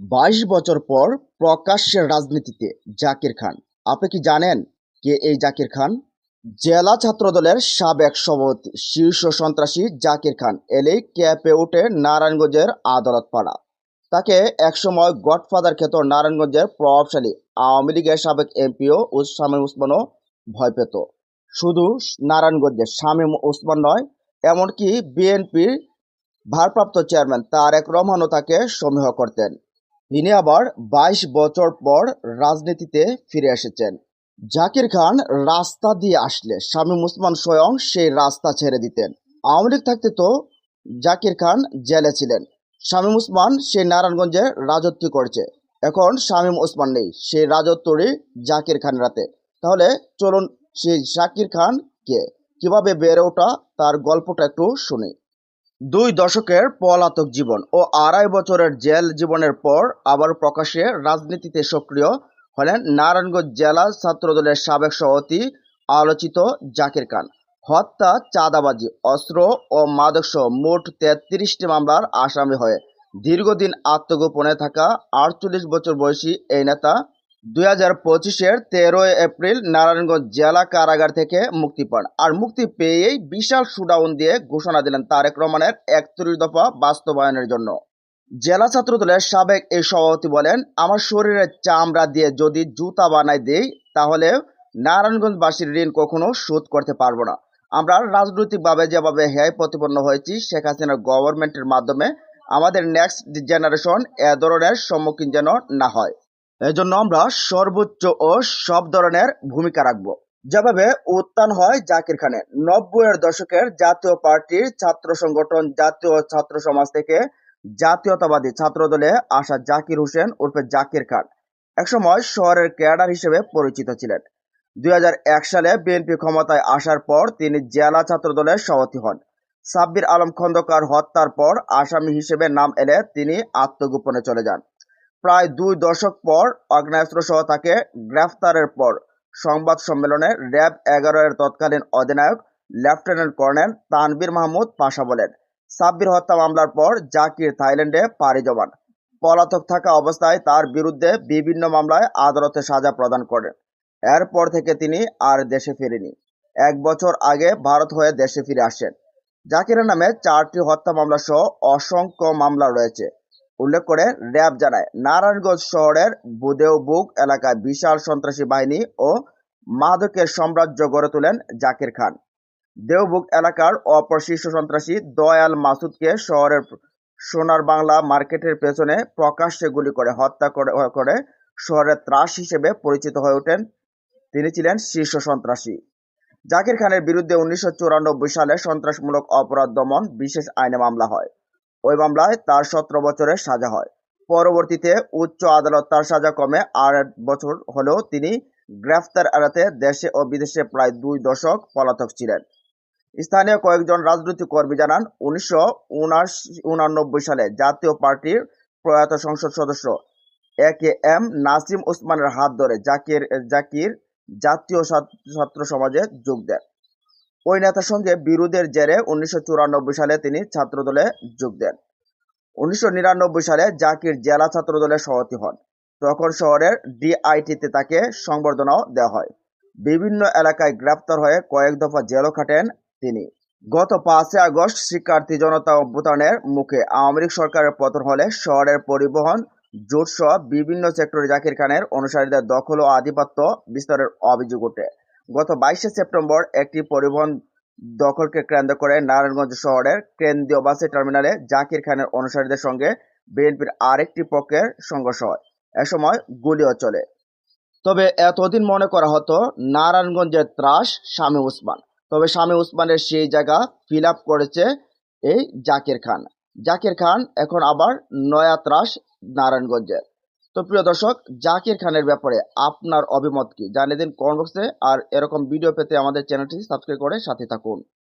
বাইশ বছর পর প্রকাশ্যে রাজনীতিতে জাকির খান। আপনি কি জানেন কে এই জাকির খান? জেলা ছাত্রদলের সাবেক সভাপতি, শীর্ষ সন্ত্রাসী জাকির খান এলেই ক্যাপে উঠে নারায়ণগঞ্জের আদালত পাড়া তাকে একসময় গডফাদার খ্যাত নারায়ণগঞ্জের প্রভাবশালী আওয়ামী লীগের সাবেক এমপিও শামীম ওসমানও ভয় পেত। শুধু নারায়ণগঞ্জের শামীম ওসমান নয়, এমনকি বিএনপির ভারপ্রাপ্ত চেয়ারম্যান তারেক রহমানও তাকে সমীহ করতেন। তিনি আবার বাইশ বছর পর রাজনীতিতে ফিরে এসেছেন। জাকির খান রাস্তা দিয়ে আসলে শামীম ওসমান স্বয়ং সেই রাস্তা ছেড়ে দিতেন। আওয়ামী লীগ থাকতে তো জাকির খান জেলে ছিলেন। শামীম ওসমান সেই নারায়ণগঞ্জে রাজত্ব করছে। এখন শামীম ওসমান নেই, সেই রাজত্বরই জাকির খান রাতে। তাহলে চলুন সেই জাকির খান কে? কীভাবে বেড়ে ওঠা? তার গল্পটা একটু শুনি। দুই দশকের পলাতক জীবন ও আড়াই বছরের জেল জীবনের পর আবার প্রকাশ্যে রাজনীতিতে সক্রিয় হলেন নারায়ণগঞ্জ জেলা ছাত্রদলের সাবেক সভাপতি আলোচিত জাকির খান। হত্যা, চাঁদাবাজি, অস্ত্র ও মাদকসহ মোট তেত্রিশটি মামলার আসামি হয়ে দীর্ঘদিন আত্মগোপনে থাকা আটচল্লিশ বছর বয়সী এই নেতা দুই হাজার পঁচিশের তেরোই এপ্রিল নারায়ণগঞ্জ জেলা কারাগার থেকে মুক্তি পান। আর মুক্তি পেয়েই বিশাল শুডাউন দিয়ে ঘোষণা দিলেন তারেক রহমানের একত্রিশ দফা বাস্তবায়নের জন্য। জেলা ছাত্রদলের সাবেক এই সভাপতি বলেন, আমার শরীরের চামড়া দিয়ে যদি জুতা বানাই দেই, তাহলে নারায়ণগঞ্জবাসীর ঋণ কখনো শোধ করতে পারব না। আমরা রাজনৈতিকভাবে যেভাবে হ্যায় প্রতিপন্ন হয়েছি, শেখ হাসিনার গভর্নমেন্টের মাধ্যমে আমাদের নেক্সট জেনারেশন এ ধরনের সম্মুখীন যেন না হয়। এজন্য আমরা সর্বোচ্চ ও সব ধরনের ভূমিকা রাখব। যেভাবে উত্থান হয় জাকির খানের। নব্বইয়ের দশকের জাতীয় পার্টির ছাত্র সংগঠন, জাতীয় ছাত্র সমাজ থেকে জাতীয়তাবাদী ছাত্রদলে আসা জাকির হোসেন উর্ফে জাকির খান একসময় শহরের ক্যাডার হিসেবে পরিচিত ছিলেন। দুই হাজার এক সালে বিএনপি ক্ষমতায় আসার পর তিনি জেলা ছাত্র দলের সভাপতি হন। সাব্বির আলম খন্দকার হত্যার পর আসামি হিসেবে নাম এলে তিনি আত্মগোপনে চলে যান। প্রায় দুই দশক পর আগ্নেয়াস্ত্র সহ তাকে গ্রেফতারের পর সংবাদ সম্মেলনে র্যাব এগারো এর তৎকালীন অধিনায়ক লেফটেন্যান্ট কর্নেল তানবীর মাহমুদ পাশা বলেন, সাব্বির হত্যা মামলার পর জাকির থাইল্যান্ডে পাড়ি জমান। পলাতক থাকা অবস্থায় তার বিরুদ্ধে বিভিন্ন মামলায় আদালতে সাজা প্রদান করেন। এরপর থেকে তিনি আর দেশে ফেরেনি। এক বছর আগে ভারত হয়ে দেশে ফিরে আসেন। জাকিরের নামে চারটি হত্যা মামলা সহ অসংখ্য মামলা রয়েছে। উল্লেখ করে র্যাব জানায়, নারায়ণগঞ্জ শহরের বুদেওবুক এলাকায় বিশাল সন্ত্রাসী বাহিনী ও মাদকের সাম্রাজ্য গড়ে তোলেন জাকির খান। দেওবুক এলাকার অপর শীর্ষ সন্ত্রাসী দয়াল মাসুদকে শহরের সোনার বাংলা মার্কেটের পেছনে প্রকাশ্যে গুলি করে হত্যা করে করে শহরের ত্রাস হিসেবে পরিচিত হয়ে ওঠেন। তিনি ছিলেন শীর্ষ সন্ত্রাসী। জাকির খানের বিরুদ্ধে উনিশশো চুরানব্বই সালে সন্ত্রাসমূলক অপরাধ দমন বিশেষ আইনে মামলা হয়। ওই মামলায় তার সতেরো বছরের সাজা হয়। পরবর্তীতে উচ্চ আদালত তার সাজা কমে আট বছর হলেও তিনি গ্রেফতার এড়াতে দেশে ও বিদেশে প্রায় দুই দশক পলাতক ছিলেন। স্থানীয় কয়েকজন রাজনৈতিক কর্মী জানান, উনিশশো সালে জাতীয় পার্টির প্রয়াত সংসদ সদস্য এ কে এম নাসিম ওসমানের হাত ধরে জাকির জাকির জাতীয় ছাত্র সমাজে যোগ দেন। ওই নেতার সঙ্গে বিরোধের জেরে উনিশশো চুরানব্বই সালে তিনি ছাত্রদলে যোগ দেন। উনিশশো নিরানব্বই সালে জাকির জেলা ছাত্রদলের সভাপতি হন। তখন শহরের ডিআইটিতে তাকে সংবর্ধনাও দেওয়া হয়। বিভিন্ন এলাকায় গ্রেপ্তার হয়ে কয়েক দফা জেলও খাটেন তিনি। গত পাঁচই আগস্ট শিক্ষার্থী জনতা অভ্যুত্থানের মুখে আওয়ামী লীগ সরকারের পতন হলে শহরের পরিবহন, জোটসহ বিভিন্ন সেক্টরে জাকির খানের অনুসারীদের দখল ও আধিপত্য বিস্তারের অভিযোগ ওঠে। গত বাইশে সেপ্টেম্বর একটি পরিবহন দখলকে কেন্দ্র করে নারায়ণগঞ্জ শহরের কেন্দ্রীয় বাসের টার্মিনালে জাকির খানের অনুসারীদের সঙ্গে বিএনপির আরেকটি পক্ষের সংঘর্ষ হয়। এসময় গুলিও চলে। তবে এতদিন মনে করা হতো নারায়ণগঞ্জের ত্রাস স্বামী উসমান। তবে স্বামী উসমানের সেই জায়গা ফিল করেছে এই জাকির খান। জাকির খান এখন আবার নয়া ত্রাস নারায়ণগঞ্জের। তো প্রিয় দর্শক, জাকির খানের ব্যাপারে আপনার অভিমত কি? জানিয়ে দিন কমেন্ট বক্সে আর এরকম ভিডিও পেতে আমাদের চ্যানেলটি সাবস্ক্রাইব করে সাথে থাকুন।